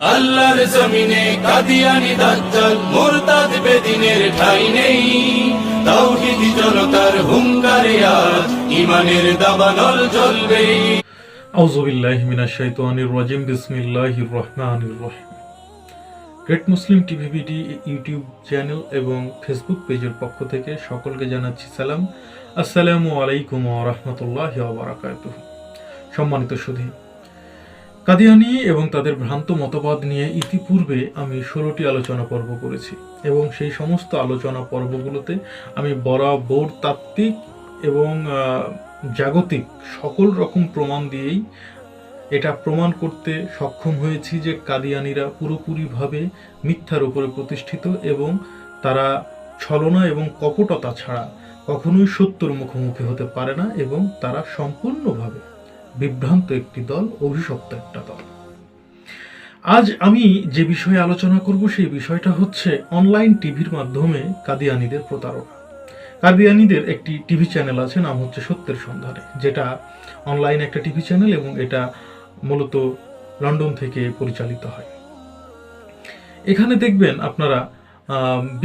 আল্লাহর জমিনে কাদিয়ানি দাজ্জাল বেদিনের ঠাই নেই। জনতার আজ দাবানল জ্বলবে। আউযু বিল্লাহি মিনাশ শাইতানির বিসমিল্লাহির রহমানির রহিম। Great Muslim TV BD YouTube channel এবং ফেসবুক পেজের পক্ষ থেকে সকলকে জানাচ্ছি সালাম। আসসালামু আলাইকুম ওয়া রাহমাতুল্লাহি ওয়া বারাকাতুহু। সম্মানিত সুধী কাদিয়ানি এবং তাদের ভ্রান্ত মতবাদ নিয়ে ইতিপূর্বে আমি ষোলোটি আলোচনা পর্ব করেছি এবং সেই সমস্ত আলোচনা পর্বগুলোতে আমি বরাবর তাত্ত্বিক এবং জাগতিক সকল রকম প্রমাণ দিয়েই এটা প্রমাণ করতে সক্ষম হয়েছি যে কাদিয়ানিরা পুরোপুরিভাবে মিথ্যার উপরে প্রতিষ্ঠিত এবং তারা ছলনা এবং কপটতা ছাড়া কখনোই সত্যর মুখোমুখি হতে পারে না এবং তারা সম্পূর্ণভাবে বিভ্রান্ত একটি দল, অভিশপ্ত একটা দল। আজ আমি যে বিষয়ে আলোচনা করব সেই বিষয়টা হচ্ছে অনলাইন টিভির মাধ্যমে কাদিয়ানিদের প্রতারণা। কাদিয়ানিদের একটি টিভি চ্যানেল আছে, নাম হচ্ছে সত্যের সন্ধানে, যেটা অনলাইন একটা টিভি চ্যানেল এবং এটা মূলত লন্ডন থেকে পরিচালিত হয়। এখানে দেখবেন আপনারা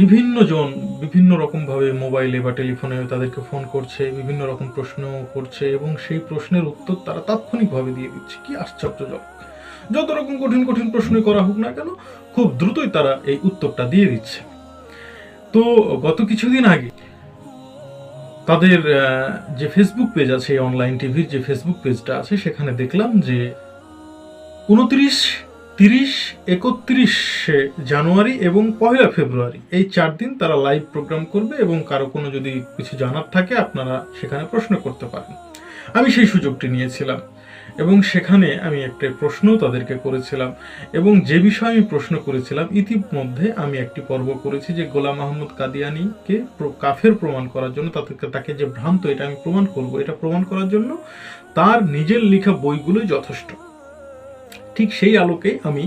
বিভিন্ন জন বিভিন্ন রকমভাবে মোবাইলে বা টেলিফোনে তাদেরকে ফোন করছে, বিভিন্ন রকম প্রশ্ন করছে এবং সেই প্রশ্নের উত্তর তারা তাৎক্ষণিকভাবে দিয়ে দিচ্ছে। কি আশ্চর্যজনক। যত রকম কঠিন কঠিন প্রশ্নই করা হোক না কেন, খুব দ্রুতই তারা এই উত্তরটা দিয়ে দিচ্ছে। তো গত কিছুদিন আগে তাদের যে ফেসবুক পেজ আছে অনলাইন টিভির যে ফেসবুক পেজটা আছে, সেখানে দেখলাম যে উনত্রিশ তিরিশ, একত্রিশে জানুয়ারি এবং পহেলা ফেব্রুয়ারি। এই চার দিন তারা লাইভ প্রোগ্রাম করবে এবং কারও কোনো যদি কিছু জানার থাকে আপনারা সেখানে প্রশ্ন করতে পারেন। আমি সেই সুযোগটি নিয়েছিলাম এবং সেখানে আমি একটা প্রশ্ন তাদেরকে করেছিলাম এবং যে বিষয়ে আমি প্রশ্ন করেছিলাম ইতিমধ্যে আমি একটি পর্ব করেছি যে গোলাম আহমদ কাদিয়ানিকে কাফের প্রমাণ করার জন্য তাদেরকে তাকে যে ভ্রান্ত এটা আমি প্রমাণ করব, এটা প্রমাণ করার জন্য তার নিজের লেখা বইগুলোই যথেষ্ট। ঠিক সেই আলোকে আমি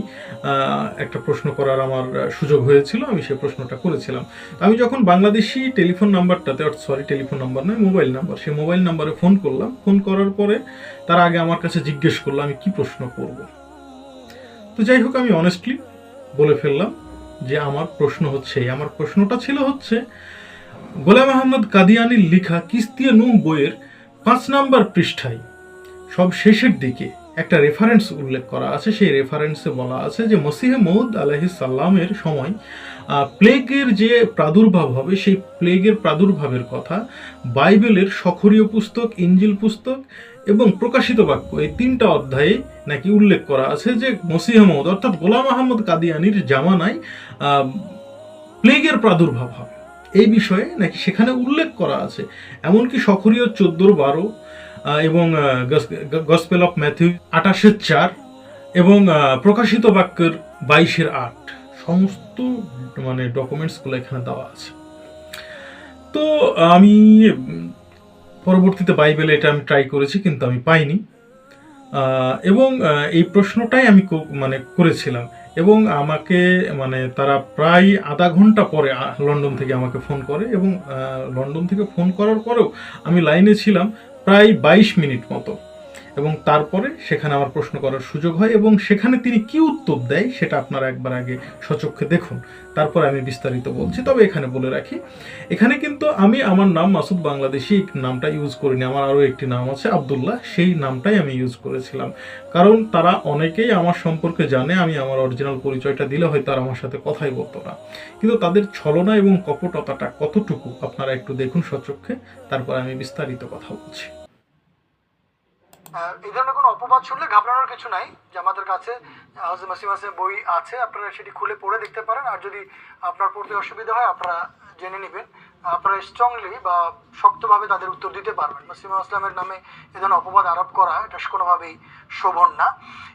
একটা প্রশ্ন করার আমার সুযোগ হয়েছিল, আমি সেই প্রশ্নটা করেছিলাম। আমি যখন বাংলাদেশি টেলিফোন নাম্বারটাতে সরি, টেলিফোন নাম্বার নয়, মোবাইল নাম্বার সেই মোবাইল নাম্বারে ফোন করলাম। ফোন করার পরে তার আগে আমার কাছে জিজ্ঞেস করল, আমি কি প্রশ্ন করব? তো যাই হোক, আমি অনেস্টলি বলে ফেললাম যে আমার প্রশ্ন হচ্ছে আমার প্রশ্নটা ছিল হচ্ছে, গোলাম আহমদ কাদিয়ানির লেখা কিস্তিয়া নূহ বইয়ের পাঁচ নাম্বার পৃষ্ঠায় সব শেষের দিকে একটা রেফারেন্স উল্লেখ করা আছে, সেই রেফারেন্সে বলা আছে যে মসিহে মৌদ সাল্লামের সময় প্লেগের যে প্রাদুর্ভাব হবে, সেই প্লেগের প্রাদুর্ভাবের কথা বাইবেলের সখরীয় পুস্তক, ইঞ্জিল পুস্তক এবং প্রকাশিত বাক্য, এই তিনটা অধ্যায়ে নাকি উল্লেখ করা আছে যে মসিহ মৌদ, অর্থাৎ গোলাম আহমদ কাদিয়ানির জামানায় প্লেগের প্রাদুর্ভাব হবে। এই বিষয়ে নাকি সেখানে উল্লেখ করা আছে, এমনকি সখরীয় চোদ্দোর বারো এবং গসপেল অফ ম্যাথিউ আঠাশের চার এবং প্রকাশিত বাক্যের বাইশের আট। সমস্ত মানে ডকুমেন্টসগুলো এখানে দেওয়া আছে। তো, আমি পরবর্তীতে বাইবেলে এটা আমি ট্রাই করেছি, কিন্তু আমি পাইনি। এবং এই প্রশ্নটাই আমি মানে করেছিলাম। এবং আমাকে মানে তারা প্রায় আধা ঘণ্টা পরে লন্ডন থেকে আমাকে ফোন করে এবং লন্ডন থেকে ফোন করার পরেও আমি লাইনে ছিলাম। প্রায় বাইশ মিনিট মতো। এবং তারপরে সেখানে আমার প্রশ্ন করার সুযোগ হয় এবং সেখানে তিনি কি উত্তর দেয় সেটা আপনারা একবার আগে সচক্ষে দেখুন। তারপর আমি বিস্তারিত বলছি, তবে এখানে বলে রাখি, এখানে কিন্তু আমি আমার নাম মাসুদ বাংলাদেশি নামটা ইউজ করিনি, আমার আরও একটি নাম আছে আব্দুল্লাহ, সেই নামটাই আমি ইউজ করেছিলাম। কারণ তারা অনেকেই আমার সম্পর্কে জানে, আমি আমার অরিজিনাল পরিচয়টা দিলে হয়তো আর আমার সাথে কথাই বলতো না। কিন্তু তাদের ছলনা এবং কপটতাটা কতটুকু আপনারা একটু দেখুন সচক্ষে, তারপর আমি বিস্তারিত কথা বলছি। এই ধরনের কোনো অপবাদ শুনলে ঘাবড়ানোর কিছু নাই, যে আমাদের কাছে হাজি মাসিম হাসির বই আছে, আপনারা সেটি খুলে পড়ে দেখতে পারেন, আর যদি আপনার পড়তে অসুবিধা হয়, আপনারা জেনে নেবেন। আপনারা স্ট্রংলি বা শক্তভাবে তাদের উত্তর দিতে পারবেন। মাসিম আসলামের নামে এ ধরনের অপবাদ আরোপ করা এটা কোনোভাবেই শোভন না।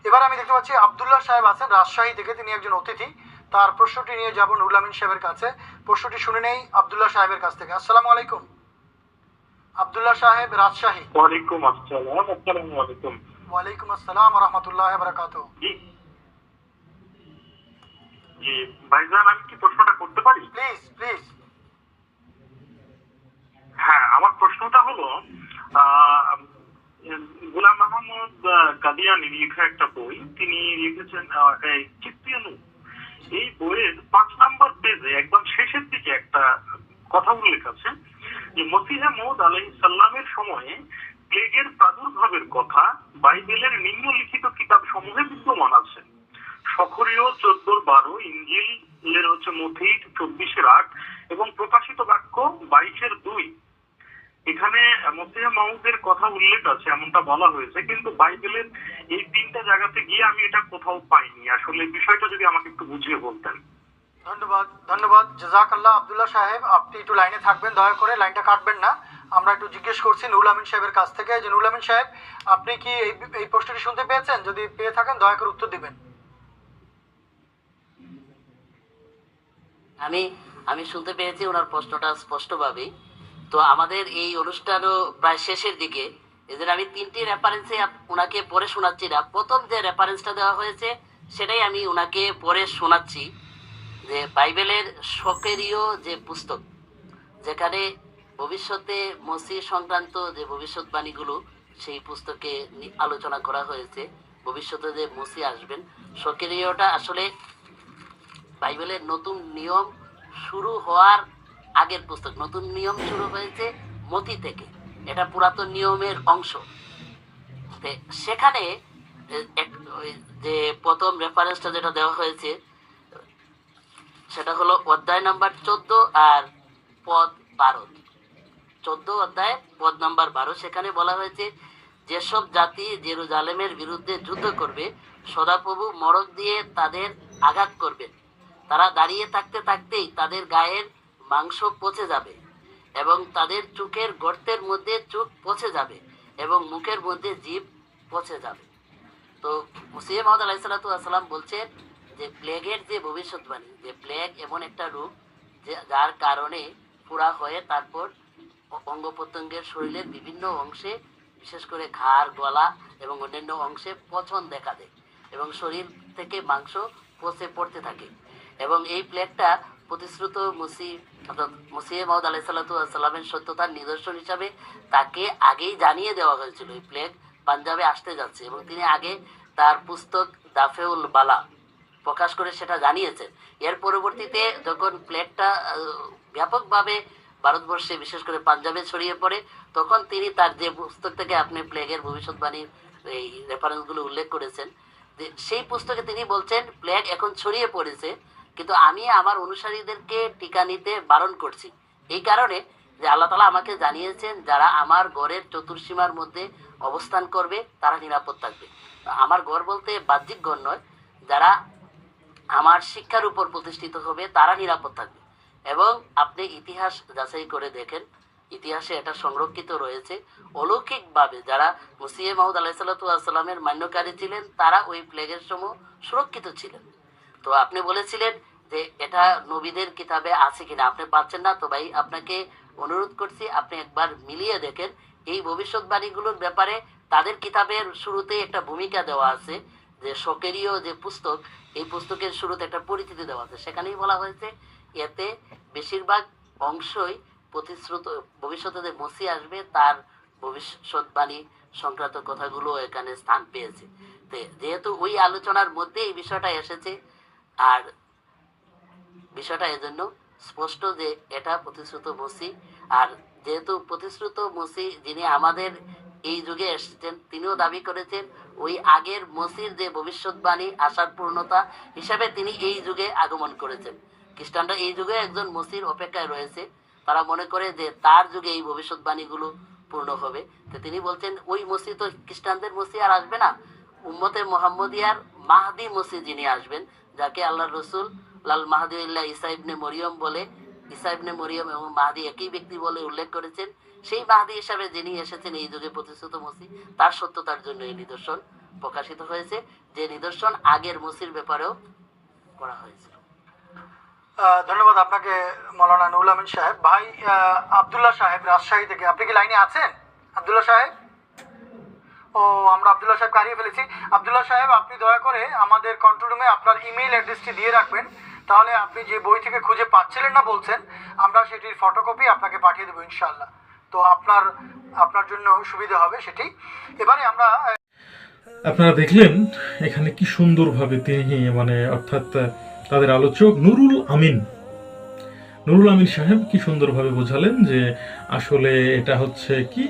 এবার আমি দেখতে পাচ্ছি আবদুল্লাহ সাহেব আছেন রাজশাহী থেকে, তিনি একজন অতিথি। তার প্রশ্নটি নিয়ে যাব নুরুল আমিন সাহেবের কাছে। প্রশ্নটি শুনে নেই আবদুল্লাহ সাহেবের কাছ থেকে। আসসালামু আলাইকুম। আবদুল্লাহ সাহেব রাজশাহী। ওয়ালাইকুম আসসালাম আসসালামু আলাইকুম। ওয়ালাইকুম আসসালাম রহমতুল্লাহ বারাকাত জি। জি ভাইজান আমি কি প্রশ্নটা করতে পারি? Please please. হ্যাঁ আমার প্রশ্নটা হলো গোলাম মাহমুদ কাদিয়ানি লেখা একটা বই তিনি লিখেছেন আহ, এই বইয়ের পাঁচ নাম্বার পেজে একদম শেষের দিকে একটা কথা উল্লেখ আছে। যে মসিহা মৌদ সাল্লামের সময়ে প্লেগের প্রাদুর্ভাবের কথা বাইবেলের নিম্নলিখিত কিতাব সমূহে বিদ্যমান আছে। সখরীয় চোদ্দ বারো, ইঞ্জিলের হচ্ছে মথিট চব্বিশের আট এবং প্রকাশিত বাক্য বাইশের দুই। এখানে মসিহা মাউদের কথা উল্লেখ আছে, এমনটা বলা হয়েছে, কিন্তু বাইবেলের এই তিনটা জায়গাতে গিয়ে আমি এটা কোথাও পাইনি। আসলে বিষয়টা যদি আমাকে একটু বুঝিয়ে বলতেন। ধন্যবাদ ধন্যবাদ। জাজাকাল্লাহ আব্দুল্লাহ সাহেব, আপনি একটু লাইনে থাকবেন, দয়া করে লাইনটা কাটবেন না। আমরা একটু জিজ্ঞেস করছি নুল আমিন সাহেবের কাছ থেকে যে নুল আমিন সাহেব, আপনি কি এই এই প্রশ্নটি শুনতে পেয়েছেন? যদি পেয়ে থাকেন, দয়া করে উত্তর দিবেন। আমি আমি শুনতে পেয়েছি ওনার প্রশ্নটা স্পষ্টভাবেই। তো আমাদের এই অনুষ্ঠানও প্রায় শেষের দিকে। এজন্য আমি তিনটি রেফারেন্সে ওনাকে পরে শোনাচ্ছি না। প্রথম যে রেফারেন্সটা দেওয়া হয়েছে, সেটাই আমি ওনাকে পরে শোনাচ্ছি। যে বাইবেলের শকেরীয় যে পুস্তক, যেখানে ভবিষ্যতে মসি সংক্রান্ত যে ভবিষ্যৎবাণীগুলো, সেই পুস্তকে আলোচনা করা হয়েছে, ভবিষ্যতে যে মসি আসবেন শকেরীয়টা আসলে বাইবেলের নতুন নিয়ম শুরু হওয়ার আগের পুস্তক, নতুন নিয়ম শুরু হয়েছে মতি থেকে, এটা পুরাতন নিয়মের অংশ। সেখানে যে প্রথম রেফারেন্সটা যেটা দেওয়া হয়েছে সেটা হলো অধ্যায় নাম্বার চোদ্দ আর পদ বারো। চোদ্দ অধ্যায়, পদ নাম্বার বারো, সেখানে বলা হয়েছে, যেসব জাতি জেরুজালেমের বিরুদ্ধে যুদ্ধ করবে, সদাপ্রভু মড়ক দিয়ে তাদের আঘাত করবেন। তারা দাঁড়িয়ে থাকতে থাকতেই তাদের গায়ের মাংস পচে যাবে এবং তাদের চোখের গর্তের মধ্যে চোখ পচে যাবে এবং মুখের মধ্যে জীব পচে যাবে। তো মুসিয়ে মাহমদ আলাইসালাম বলছেন যে প্লেগের যে ভবিষ্যৎবাণী, যে প্লেগ এমন একটা রূপ যে যার কারণে পুরা হয়ে তারপর অঙ্গ প্রত্যঙ্গের শরীরের বিভিন্ন অংশে, বিশেষ করে ঘাড়, গলা এবং অন্যান্য অংশে পচন দেখা দেয় এবং শরীর থেকে মাংস পচে পড়তে থাকে। এবং এই প্লেগটা প্রতিশ্রুত মুসি, অর্থাৎ মুসিয়ে মাহমদ আলাইসাল্লামের সত্যতার নিদর্শন হিসাবে তাকে আগেই জানিয়ে দেওয়া হয়েছিল। এই প্লেগ পাঞ্জাবে আসতে যাচ্ছে এবং তিনি আগে তার পুস্তক দাফেউল বালা প্রকাশ করে সেটা জানিয়েছেন। এর পরবর্তীতে যখন প্লেগটা ব্যাপকভাবে ভারতবর্ষে বিশেষ করে পাঞ্জাবে ছড়িয়ে পড়ে, তখন তিনি তার যে পুস্তক থেকে আপনি প্লেগের ভবিষ্যৎবাণীর এই রেফারেন্সগুলো উল্লেখ করেছেন, যে সেই পুস্তকে তিনি বলছেন, প্লেগ এখন ছড়িয়ে পড়েছে, কিন্তু আমি আমার অনুসারীদেরকে টিকা নিতে বারণ করছি। এই কারণে যে আল্লাহ তালা আমাকে জানিয়েছেন, যারা আমার গড়ের চতুর্সীমার মধ্যে অবস্থান করবে, তারা নিরাপদ থাকবে। আমার গড় বলতে বাহ্যিক গড় নয়, যারা আমার শিক্ষার উপর প্রতিষ্ঠিত হবে, তারা নিরাপদ থাকবে। এবং আপনি ইতিহাস যাচাই করে দেখেন, ইতিহাসে এটা সংরক্ষিত রয়েছে। অলৌকিকভাবে যারা মুসিয়ে মাহুদ আলাইসাল্লামের মান্যকারী ছিলেন, তারা ওই প্লেগের সময় সুরক্ষিত ছিলেন। তো আপনি বলেছিলেন যে এটা নবীদের কিতাবে আছে কিনা, আপনি পাচ্ছেন না, তো ভাই আপনাকে অনুরোধ করছি, আপনি একবার মিলিয়ে দেখেন। এই ভবিষ্যৎবাণীগুলোর ব্যাপারে তাদের কিতাবের শুরুতে একটা ভূমিকা দেওয়া আছে, যে শকেরীয় যে পুস্তক এই পুস্তকের শুরুতে একটা পরিচিতি দেওয়া আছে। সেখানেই বলা হয়েছে, এতে বেশিরভাগ অংশই প্রতিশ্রুত, ভবিষ্যতে যে মসি আসবে, তার ভবিষ্যৎবাণী সংক্রান্ত কথাগুলো এখানে স্থান পেয়েছে। যেহেতু ওই আলোচনার মধ্যে এই বিষয়টা এসেছে, আর বিষয়টা এজন্য স্পষ্ট যে এটা প্রতিশ্রুত মসি, আর যেহেতু প্রতিশ্রুত মসি যিনি আমাদের এই যুগে এসেছেন, তিনিও দাবি করেছেন ওই আগের মসির যে ভবিষ্যৎবাণী আশার পূর্ণতা হিসাবে তিনি এই যুগে আগমন করেছেন। খ্রিস্টানরা এই যুগে একজন মসির অপেক্ষায় রয়েছে। তারা মনে করে যে তার যুগে এই ভবিষ্যৎবাণীগুলো পূর্ণ হবে। তো তিনি বলছেন, ওই মসি তো খ্রিস্টানদের মসি আর আসবে না। উম্মতে মোহাম্মদিয়ার মাহদি মসি যিনি আসবেন, যাকে আল্লাহ রসুল লাল মাহাদিউল্লাহ ইসা ইবনে মরিয়ম বলে ইসা ইবনে মরিয়ম এবং মাহাদি একই ব্যক্তি বলে উল্লেখ করেছেন। সেই মাহাদি হিসাবে যিনি এসেছেন এই যুগে প্রতিশ্রুত মসি তার সত্যতার জন্য এই নিদর্শন প্রকাশিত হয়েছে, যে নিদর্শন আগের মসির ব্যাপারেও করা হয়েছিল। ধন্যবাদ আপনাকে, মৌলানা নুল আমিন সাহেব। ভাই আবদুল্লাহ সাহেব রাজশাহী থেকে, আপনি কি লাইনে আছেন? আবদুল্লাহ সাহেব? ও, আমরা আবদুল্লাহ সাহেবকে হারিয়ে ফেলেছি। আবদুল্লাহ সাহেব, আপনি দয়া করে আমাদের কন্ট্রোল রুমে আপনার ইমেইল অ্যাড্রেসটি দিয়ে রাখবেন। তাহলে আপনি যে বই থেকে খুঁজে পাচ্ছিলেন না বলছেন, আমরা সেটির ফটোকপি আপনাকে পাঠিয়ে দেবো ইনশাল্লাহ তো আপনার আপনার জন্য সুবিধা হবে সেটি। এবারে আমরা, আপনারা দেখলেন এখানে কি সুন্দরভাবে তিনি মানে অর্থাৎ তাদের আলোচক নুরুল আমিন। নুরুল আমিন সাহেব কি সুন্দরভাবে বোঝালেন যে আসলে এটা হচ্ছে কি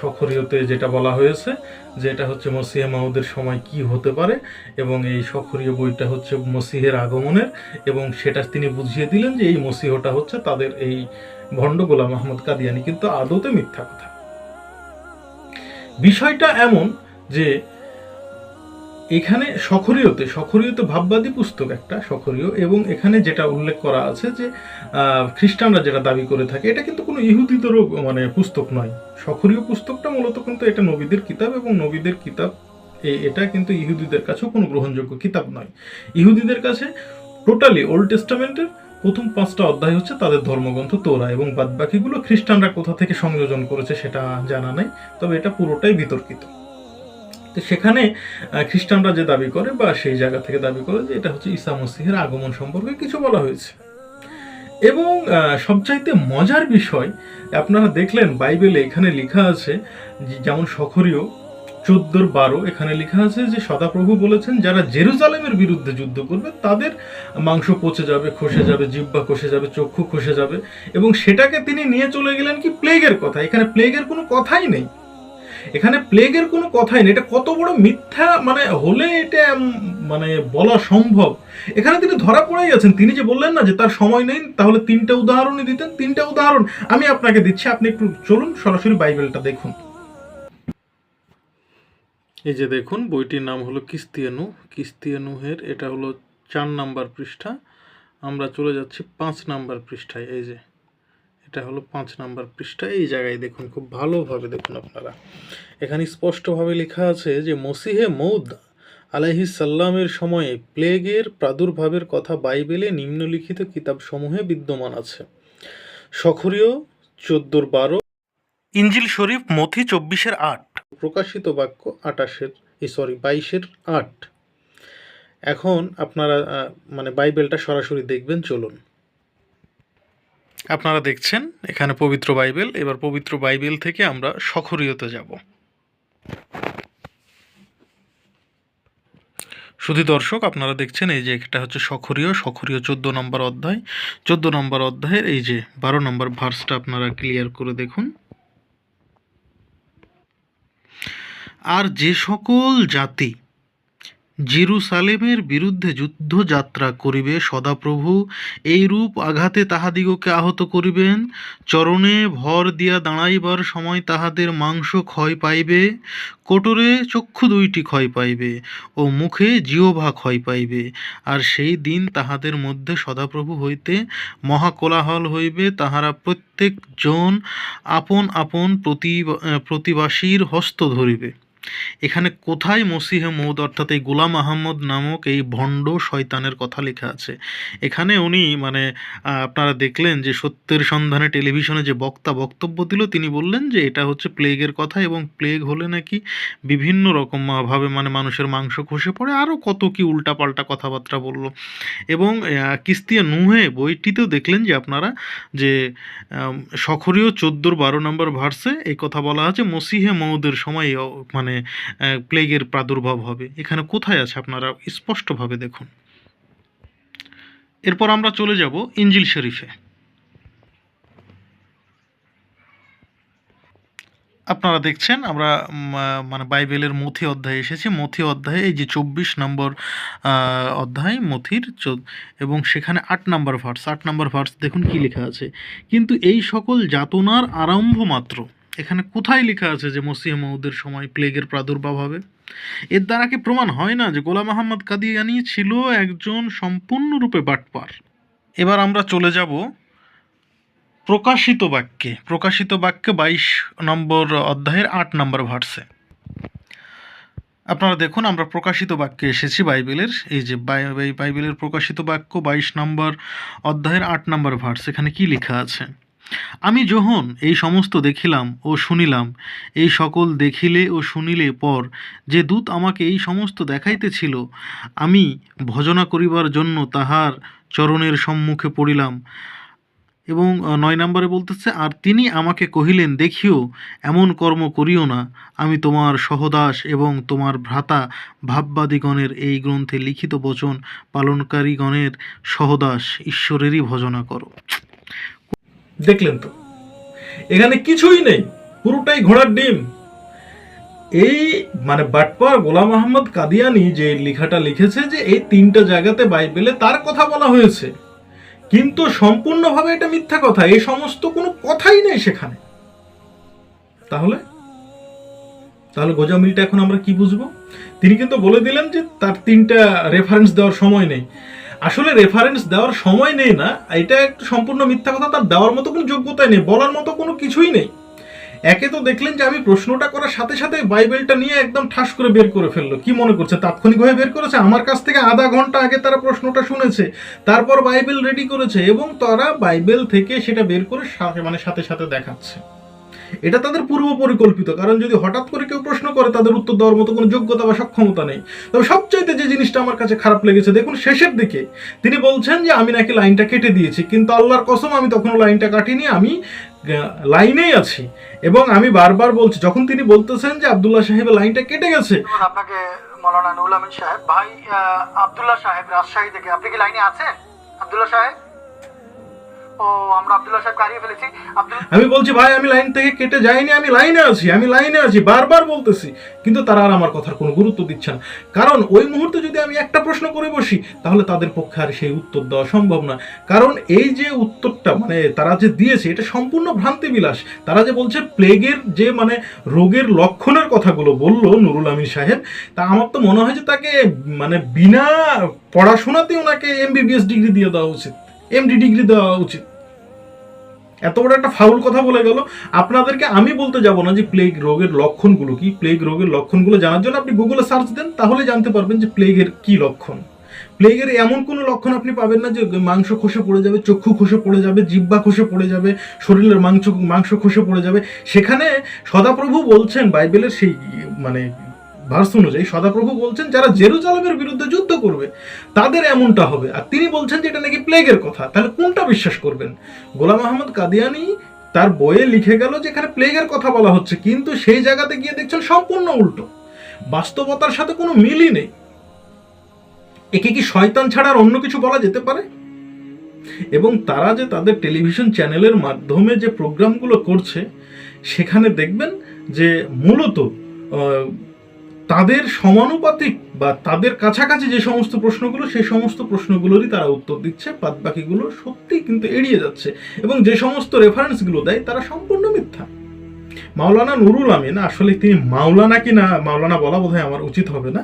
সখরিয়তে যেটা বলা হয়েছে যে এটা হচ্ছে মসিহে মাহুদের সময় কি হতে পারে এবং এই সখরীয় বইটা হচ্ছে মসিহের আগমনের এবং সেটা তিনি বুঝিয়ে দিলেন যে এই মসিহটা হচ্ছে তাদের এই ভণ্ড গোলাম আহমদ কাদিয়ানি কিন্তু আদতে মিথ্যা কথা। বিষয়টা এমন যে এখানে সখরীয়তে সখরীয়তে ভাববাদী পুস্তক একটা, সখরীয়, এবং এখানে যেটা উল্লেখ করা আছে যে খ্রিস্টানরা যেটা দাবি করে থাকে, এটা কিন্তু কোনো ইহুদিদেরও মানে পুস্তক নয়। সখরীয় পুস্তকটা মূলত কিন্তু এটা নবীদের কিতাব, এবং নবীদের কিতাব এটা কিন্তু ইহুদিদের কাছেও কোনো গ্রহণযোগ্য কিতাব নয়। ইহুদিদের কাছে টোটালি ওল্ড টেস্টামেন্টের প্রথম পাঁচটা অধ্যায় হচ্ছে তাদের ধর্মগ্রন্থ তোরা এবং বাদবাকিগুলো খ্রিস্টানরা কোথা থেকে সংযোজন করেছে সেটা জানা নাই, তবে এটা পুরোটাই বিতর্কিত। তো সেখানে খ্রিস্টানরা যে দাবি করে বা সেই জায়গা থেকে দাবি করে যে এটা হচ্ছে ঈসা মসিহের আগমন সম্পর্কে কিছু বলা হয়েছে। এবং সবচাইতে মজার বিষয়, আপনারা দেখলেন বাইবেলে এখানে লেখা আছে যেমন সখরীয় চোদ্দোর বারো এখানে লেখা আছে যে সদাপ্রভু বলেছেন যারা জেরুজালেমের বিরুদ্ধে যুদ্ধ করবে তাদের মাংস পচে যাবে খসে যাবে জিব্বা খসে যাবে চক্ষু খসে যাবে এবং সেটাকে তিনি নিয়ে চলে গেলেন কি প্লেগের কথা। এখানে প্লেগের কোনো কথাই নেই। এখানে প্লেগের কোনো কথাই নেই। এটা কত বড় মিথ্যা মানে হলে এটা মানে বলা সম্ভব। এখানে তিনি ধরা পড়ে গেছেন। তিনি যে বললেন না যে তার সময় নেই তাহলে তিনটা উদাহরণই দিতেন। তিনটা উদাহরণ আমি আপনাকে দিচ্ছি। আপনি একটু চলুন সরাসরি বাইবেলটা দেখুন। এই যে দেখুন, বইটির নাম হলো কিস্তিয়ানু। কিস্তিয়ানুহের এটা হলো চার নাম্বার পৃষ্ঠা। আমরা চলে যাচ্ছি পাঁচ নাম্বার পৃষ্ঠায়। এই যে, এটা হলো পাঁচ নাম্বার পৃষ্ঠা। এই জায়গায় দেখুন, খুব ভালোভাবে দেখুন আপনারা। এখানে স্পষ্টভাবে লেখা আছে যে, মসিহে মৌদ আলাইহিস সাল্লামের সময়ে প্লেগের প্রাদুর্ভাবের কথা বাইবেলে নিম্নলিখিত কিতাবসমূহে বিদ্যমান আছে। সখরীয় চোদ্দোর বারো, ইঞ্জিল শরীফ মথি চব্বিশের আট প্রকাশিত বাক্য আটাশের সরি বাইশের আট। এখন আপনারা মানে বাইবেলটা সরাসরি দেখবেন, চলুন। আপনারা দেখছেন এখানে পবিত্র বাইবেল, এবার পবিত্র বাইবেল থেকে আমরা সখরীয়তে যাব। শুধু দর্শক, আপনারা দেখছেন এই যে এটা হচ্ছে সখরীয় সখরীয় চোদ্দ নম্বর অধ্যায়। চোদ্দ নম্বর অধ্যায়ের এই যে বারো নম্বর ভার্সটা আপনারা ক্লিয়ার করে দেখুন। আর যে সকল জাতি জেরুসালেমের বিরুদ্ধে যুদ্ধযাত্রা করিবে, সদাপ্রভু এইরূপ আঘাতে তাহাদিগকে আহত করিবেন। চরণে ভর দিয়া দাঁড়াইবার সময় তাহাদের মাংস ক্ষয় পাইবে, কোটরে চক্ষু দুইটি ক্ষয় পাইবে ও মুখে জিহ্বা ক্ষয় পাইবে। আর সেই দিন তাহাদের মধ্যে সদাপ্রভু হইতে মহাকোলাহল হইবে। তাহারা প্রত্যেক জন আপন আপন প্রতি প্রতিবাসীর হস্ত ধরিবে। এখানে কোথায় মসিহে মৌদ অর্থাৎ এই গোলাম আহম্মদ নামক এই ভণ্ড শয়তানের কথা লেখা আছে? এখানে উনি মানে আপনারা দেখলেন যে সত্যের সন্ধানে টেলিভিশনে যে বক্তা বক্তব্য দিল তিনি বললেন যে এটা হচ্ছে প্লেগের কথা এবং প্লেগ হলে নাকি বিভিন্ন রকম আহ, ভাবে মানে মানুষের মাংস খসে পড়ে আরও কত কি উল্টাপাল্টা কথাবার্তা বলল। এবং কিস্তিয়া নুহে বইটিতেও দেখলেন যে আপনারা যে সখরীয় চোদ্দোর বারো নম্বর ভার্সে এই কথা বলা আছে মসিহে মৌদের সময় মানে আহ, প্লেগের প্রাদুর্ভাব হবে। এখানে কোথায় আছে আপনারা স্পষ্টভাবে দেখুন। এরপর আমরা চলে যাব ইঞ্জিল শরীফে। আপনারা দেখছেন আমরা মানে বাইবেলের মথি অধ্যায়ে এসেছি। মথি অধ্যায়ে এই যে চব্বিশ নম্বর অধ্যায় মথির এবং সেখানে আট নম্বর ভার্স আট নম্বর ভার্স দেখুন কি লেখা আছে। কিন্তু এই সকল যাতনার আরম্ভ মাত্র এখানে কোথায় লেখা আছে যে মসিহ মৌদের সময় প্লেগের প্রাদুর্ভাব হবে? এর দ্বারা কি প্রমাণ হয় না যে গোলাম আহমদ কাদিয়ানি ছিল একজন সম্পূর্ণরূপে বাটপার? এবার আমরা চলে যাব প্রকাশিত বাক্যে। প্রকাশিত বাক্যে বাইশ নম্বর অধ্যায়ের আট নম্বর ভার্সে। আপনারা দেখুন, আমরা প্রকাশিত বাক্যে এসেছি বাইবেলের। এই যে বাই- বাই- বাইবেলের প্রকাশিত বাক্য বাইশ নম্বর অধ্যায়ের আট নম্বর ভার্স, এখানে কি লেখা আছে? আমি যখন এই সমস্ত দেখিলাম ও শুনিলাম, এই সকল দেখিলে ও শুনিলে পর যে দূত আমাকে এই সমস্ত দেখাইতেছিল, আমি ভজনা করিবার জন্য তাহার চরণের সম্মুখে পড়িলাম। এবং নয় নম্বরে বলতেছে, আর তিনি আমাকে কহিলেন, দেখিও, এমন কর্ম করিও না। আমি তোমার সহদাস এবং তোমার ভ্রাতা ভাববাদীগণের এই গ্রন্থে লিখিত বচন পালনকারীগণের সহদাস, ঈশ্বরেরই ভজনা করো। দেখলেন তো। এখানে কিছুই নেই, পুরোটাই ঘোড়ার ডিম। এই মানে বাটপার গোলাম আহমদ কাদিয়ানি যে লেখাটা লিখেছে যে এই তিনটা জায়গাতে বাইবেলে তার কথা বলা হয়েছে, কিন্তু সম্পূর্ণভাবে এটা মিথ্যা কথা, এই সমস্ত কোনো কথাই নেই সেখানে। তাহলে? তাহলে গোজামিলটা এখন আমরা কি বুঝব? তিনি কিন্তু বলে দিলেন যে তার তিনটা রেফারেন্স দেওয়ার সময় নেই। আসলে রেফারেন্স দেওয়ার সময় নেই না, এটা একটু সম্পূর্ণ মিথ্যা কথা, তার দেওয়ার মতো কোনো যোগ্যতাই নেই, বলার মতো কোনো কিছুই নেই। একে তো দেখলেন যে আমি প্রশ্নটা করার সাথে সাথে বাইবেলটা নিয়ে একদম ঠাস করে বের করে ফেলল। কি মনে করছে? তাৎক্ষণিকভাবে বের করেছে? আমার কাছ থেকে আধা ঘণ্টা আগে তারা প্রশ্নটা শুনেছে, তারপর বাইবেল রেডি করেছে, এবং তারা বাইবেল থেকে সেটা বের করে মানে সাথে সাথে দেখাচ্ছে। এটা তাদের পূর্ব পরিকল্পিত কারণ যদি হঠাৎ করে কেউ প্রশ্ন করে, তাদের উত্তর দেওয়ার মতো কোনো যোগ্যতা বা সক্ষমতা নেই। তবে সবচাইতে যে জিনিসটা আমার কাছে খারাপ লেগেছে, দেখুন শেষের দিকে তিনি বলছেন যে, আমি নাকি লাইনটা কেটে দিয়েছি, কিন্তু আল্লাহর কসম আমি তখনও লাইনটা কাটিনি, আমি লাইনেই আছি। এবং আমি বারবার বলছি, যখন তিনি বলতেছেন যে, আব্দুল্লাহ সাহেবের লাইনটা কেটে গেছে। আপনাকে মৌলানা নুরুল আমিন সাহেব, ভাই আব্দুল্লাহ সাহেব রাজশাহী থেকে, আপনি কি লাইনে আছেন? আবদুল্লাহ সাহেব? আমি বলছি, ভাই, আমি লাইন থেকে কেটে যাইনি, আমি লাইনে আছি, আমি লাইনে আছি, বারবার বলতেছি। কিন্তু তারা আর আমার কথার কোনো গুরুত্ব দিচ্ছে না। কারণ ওই মুহূর্তে যদি আমি একটা প্রশ্ন করে বসি, তাহলে তাদের পক্ষে আর সেই উত্তর দেওয়া সম্ভব না। কারণ এই যে উত্তরটা মানে তারা যে দিয়েছে, এটা সম্পূর্ণ ভ্রান্তি বিলাস তারা যে বলছে, প্লেগের যে মানে রোগের লক্ষণের কথাগুলো বলল নুরুল আমিন সাহেব, তা আমার তো মনে হয় যে তাকে মানে বিনা পড়াশোনাতে ওনাকে এমবিবিএস ডিগ্রি দিয়ে দেওয়া উচিত। এমডি ডিগ্রি দেওয়া উচিত। এত বড় একটা ফাউল কথা বলে গেল। আপনাদেরকে আমি বলতে যাব না যে প্লেগ রোগের লক্ষণগুলো কি। প্লেগ রোগের লক্ষণগুলো জানার জন্য আপনি গুগলে সার্চ দেন, তাহলে জানতে পারবেন যে প্লেগের কি লক্ষণ। প্লেগের এমন কোনো লক্ষণ আপনি পাবেন না যে মাংস খসে পড়ে যাবে, চক্ষু খসে পড়ে যাবে জিব্বা খসে পড়ে যাবে, শরীরের মাংস মাংস খসে পড়ে যাবে। সেখানে সদাপ্রভু বলছেন বাইবেলের সেই মানে ভার্স অনুযায়ী সদাপ্রভু বলছেন, যারা জেরুজালেমের বিরুদ্ধে যুদ্ধ করবে, তাদের এমনটা হবে। আর তিনি বলছেন যে এটা নাকি প্লেগের কথা। তাহলে কোনটা বিশ্বাস করবেন? গোলাম আহমদ কাদিয়ানি তার বইয়ে লিখে গেল যে এখানে প্লেগের কথা বলা হচ্ছে, কিন্তু সেই জায়গাতে গিয়ে দেখছেন সম্পূর্ণ উল্টো। বাস্তবতার সাথে কোনো মিলই নেই। একে কি শয়তান ছাড়া আর অন্য কিছু বলা যেতে পারে? এবং তারা যে তাদের টেলিভিশন চ্যানেলের মাধ্যমে যে প্রোগ্রামগুলো করছে, সেখানে দেখবেন যে মূলত তাদের সমানুপাতিক বা তাদের কাছাকাছি যে সমস্ত প্রশ্নগুলো, সেই সমস্ত প্রশ্নগুলোরই তারা উত্তর দিচ্ছে বাদ বাকিগুলো সত্যি কিন্তু এড়িয়ে যাচ্ছে এবং যে সমস্ত রেফারেন্সগুলো দেয়, তারা সম্পূর্ণ মিথ্যা। মাওলানা নুরুল আমিন, আসলে তিনি মাওলানা কি না, মাওলানা বলা বোধহয় আমার উচিত হবে না,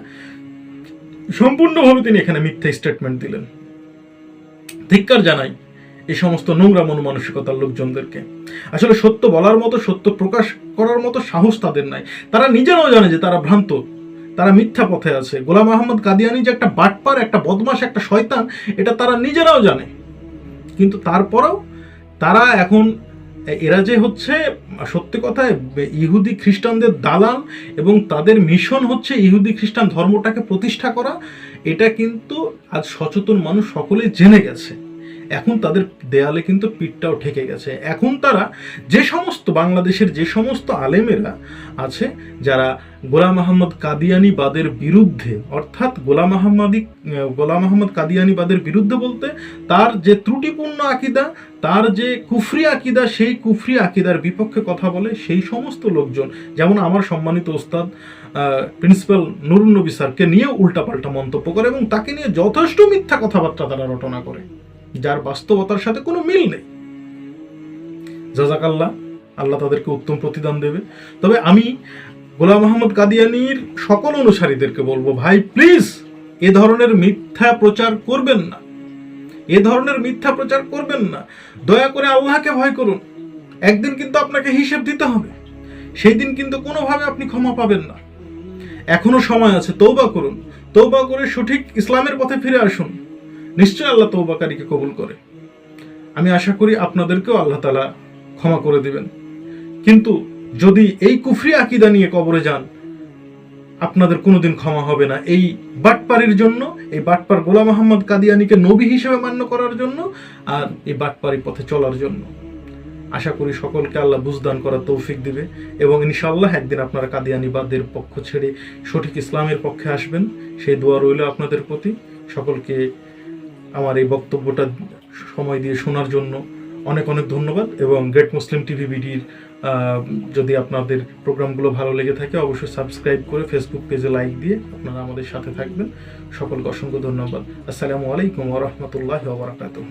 সম্পূর্ণভাবে তিনি এখানে মিথ্যা স্টেটমেন্ট দিলেন। ধিক্কার জানাই এই সমস্ত নোংরা মন মানসিকতার লোকজনদেরকে। আসলে সত্য বলার মতো, সত্য প্রকাশ করার মতো সাহস তাদের নাই। তারা নিজেরাও জানে যে তারা ভ্রান্ত। তারা মিথ্যা পথে আছে। গোলাম আহমদ কাদিয়ানি যে একটা বাটপার, একটা বদমাস একটা শয়তান, এটা তারা নিজেরাও জানে। কিন্তু তারপরেও তারা এখন, এরা যে হচ্ছে, সত্যি কথায়, ইহুদি খ্রিস্টানদের দালাল এবং তাদের মিশন হচ্ছে ইহুদি খ্রিস্টান ধর্মটাকে প্রতিষ্ঠা করা, এটা কিন্তু আজ সচেতন মানুষ সকলেই জেনে গেছে। এখন তাদের দেয়ালে কিন্তু পিঠটাও ঠেকে গেছে। এখন তারা যে সমস্ত বাংলাদেশের যে সমস্ত আলেমেরা আছে, যারা গোলাম আহমদ কাদিয়ানিবাদের বিরুদ্ধে, অর্থাৎ গোলাম আহমদি গোলাম আহমদ কাদিয়ানিবাদের বিরুদ্ধে বলতে তার যে ত্রুটিপূর্ণ আকিদা, তার যে কুফরি আকিদা, সেই কুফরি আকিদার বিপক্ষে কথা বলে সেই সমস্ত লোকজন, যেমন আমার সম্মানিত ওস্তাদ প্রিন্সিপাল নুরুন নবী স্যারকে নিয়ে উল্টাপাল্টা মন্তব্য করে এবং তাকে নিয়ে যথেষ্ট মিথ্যা কথাবার্তা তারা রটনা করে। যার বাস্তবতার সাথে কোনো মিল নেই। জাজাকাল্লাহ আল্লাহ তাদেরকে উত্তম প্রতিদান দেবে। তবে আমি গোলাম মোহাম্মদ কাদিয়ানির সকল অনুসারীদেরকে বলব, ভাই প্লিজ এ ধরনের মিথ্যা প্রচার করবেন না। এ ধরনের মিথ্যা প্রচার করবেন না। দয়া করে আল্লাহকে ভয় করুন। একদিন কিন্তু আপনাকে হিসেব দিতে হবে। সেই দিন কিন্তু কোনোভাবে আপনি ক্ষমা পাবেন না। এখনও সময় আছে তৌবা করুন। তৌবা করে সঠিক ইসলামের পথে ফিরে আসুন। নিশ্চয় আল্লাহ তৌবাকারীকে কবুল করে। আমি আশা করি আপনাদেরকেও আল্লাহ তালা ক্ষমা করে দিবেন। কিন্তু যদি এই কুফরি আকিদা নিয়ে কবরে যান, আপনাদের কোনোদিন ক্ষমা হবে না। এই বাটপাড়ির জন্য, এই বাটপার গোলাম মোহাম্মদ কাদিয়ানিকে নবী হিসেবে মান্য করার জন্য আর এই বাটপাড়ি পথে চলার জন্য। আশা করি সকলকে আল্লাহ বুঝদান করার তৌফিক দিবে এবং ইনশাআল্লাহ একদিন আপনারা কাদিয়ানিবাদের পক্ষ ছেড়ে সঠিক ইসলামের পক্ষে আসবেন। সেই দোয়া রইল আপনাদের প্রতি। সকলকে আমার এই বক্তব্যটা সময় দিয়ে শোনার জন্য অনেক অনেক ধন্যবাদ এবং গ্রেট মুসলিম টিভি বিডির যদি আপনাদের প্রোগ্রামগুলো ভালো লেগে থাকে অবশ্যই সাবস্ক্রাইব করে ফেসবুক পেজে লাইক দিয়ে আপনারা আমাদের সাথে থাকবেন। সকলকে অসংখ্য ধন্যবাদ। আসসালামু আলাইকুম ওরহমতুল্লাহ ওবরাকাতুহ